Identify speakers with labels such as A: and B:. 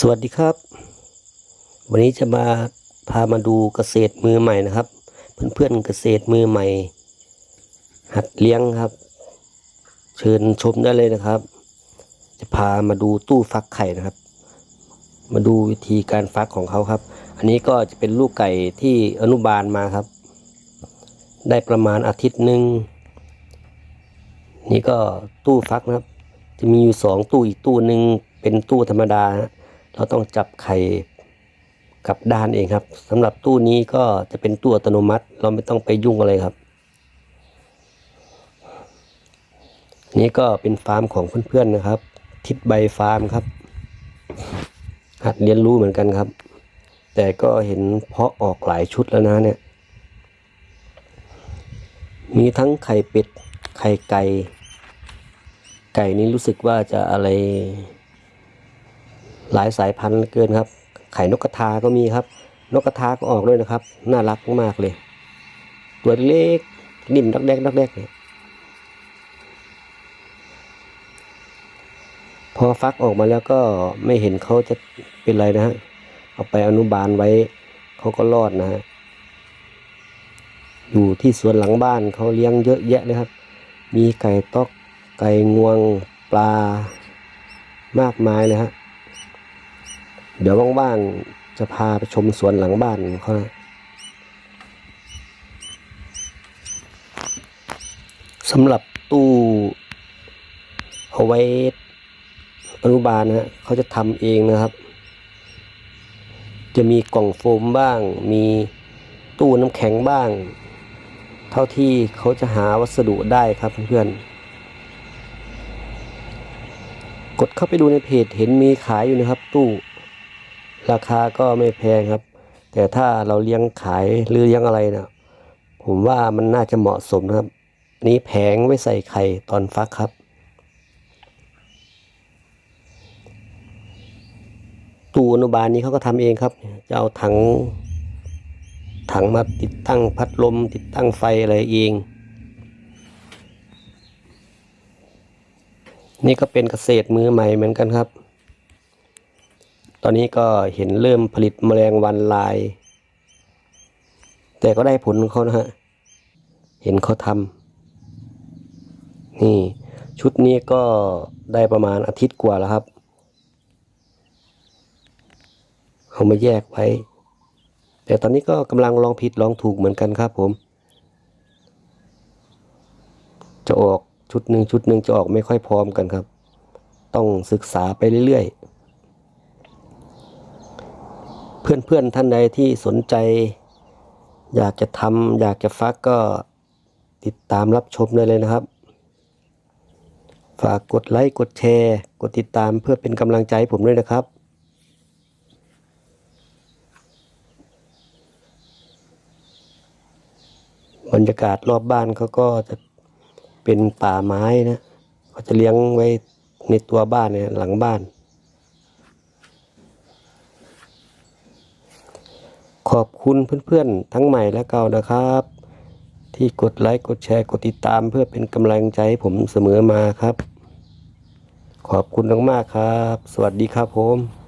A: สวัสดีครับ วันนี้จะมาพามาดูเกษตรมือใหม่นะครับ เพื่อนๆเกษตรมือใหม่ หัดเลี้ยงครับ เชิญชมได้เลยนะครับ จะพามาดูตู้ฟักไข่นะครับ มาดูวิธีการฟักของเขาครับ อันนี้ก็จะเป็นลูกไก่ที่อนุบาลมาครับ ได้ประมาณอาทิตย์หนึ่งนี่ก็ตู้ฟักนะครับ จะมีอยู่สองตู้อีกตู้หนึ่งเป็นตู้ธรรมดาฮะ เราต้องจับไข่กับด้านเองครับสำหรับตู้นี้ก็จะเป็นตู้อัตโนมัติ เราไม่ต้องไปยุ่งอะไรครับ นี่ก็เป็นฟาร์มของเพื่อนๆนะครับ ทิศใบฟาร์มครับ หัดเรียนรู้เหมือนกันครับ แต่ก็เห็นเพาะออกหลายชุดแล้วนะเนี่ย มีทั้งไข่เป็ดไข่ไก่ ไก่นี้รู้สึกว่าจะอะไร หลายสายพันธุ์เกินครับ ไข่นกกระทาก็มีครับ นกกระทาก็ออกด้วยนะครับ น่ารักมากเลย ตัวเล็กนิ่มดักแดกดักแดกเนี่ยพอฟักออกมาแล้วก็ไม่เห็นเขาจะเป็นไรนะฮะ เอาไปอนุบาลไว้เขาก็รอดนะฮะ อยู่ที่สวนหลังบ้านเขาเลี้ยงเยอะแยะเลยครับ มีไก่ตอกไก่งวงปลามากมายเลยฮะ เดี๋ยวว่างๆจะพาไปชมสวนหลังบ้านเขาสำหรับตู้เอาไว้อนุบาลนะฮะเขาจะทำเองนะครับ จะมีกล่องโฟมบ้าง มีตู้น้ำแข็งบ้าง เท่าที่เขาจะหาวัสดุได้ครับเพื่อนๆกดเข้าไปดูในเพจเห็นมีขายอยู่นะครับ ตู้ ราคาก็ไม่แพงครับ แต่ถ้าเราเลี้ยงขายหรือเลี้ยงอะไรนะผมว่ามันน่าจะเหมาะสมนะครับ นี้แผงไว้ใส่ไข่ตอนฟักครับ ตู้อนุบาลนี้เขาก็ทำเองครับ จะเอาถัง ถังมาติดตั้งพัดลม ติดตั้งไฟอะไรเองนี่ก็เป็นเกษตรมือใหม่เหมือนกันครับ อนนี้ก็เห็นเริ่มผลิตแมลงวันลาย แต่ก็ได้ผลเขานะฮะ เห็นเขาทำนี่ชุดนี้ก็ได้ประมาณอาทิตย์กว่าแล้วครับ เอามาแยกไว้ แต่ตอนนี้ก็กำลังลองผิดลองถูกเหมือนกันครับผม จะออกชุดหนึ่งชุดหนึ่งจะออกไม่ค่อยพร้อมกันครับ ต้องศึกษาไปเรื่อยๆ เพื่อนๆท่านใดที่สนใจ อยากจะทำอยากจะฟักก็ติดตามรับชมได้เลยนะครับ ฝากกดไลค์กดแชร์กดติดตามเพื่อเป็นกำลังใจให้ผมด้วยนะครับบรรยากาศรอบบ้านเขาก็จะเป็นป่าไม้นะเขาจะเลี้ยงไว้ในตัวบ้านเนี่ยหลังบ้าน ขอบคุณเพื่อนๆ ทั้งใหม่และเก่านะครับ ที่กดไลค์กดแชร์กดติดตามเพื่อเป็นกำลังใจให้ผมเสมอมาครับ ขอบคุณมากๆครับ สวัสดีครับผม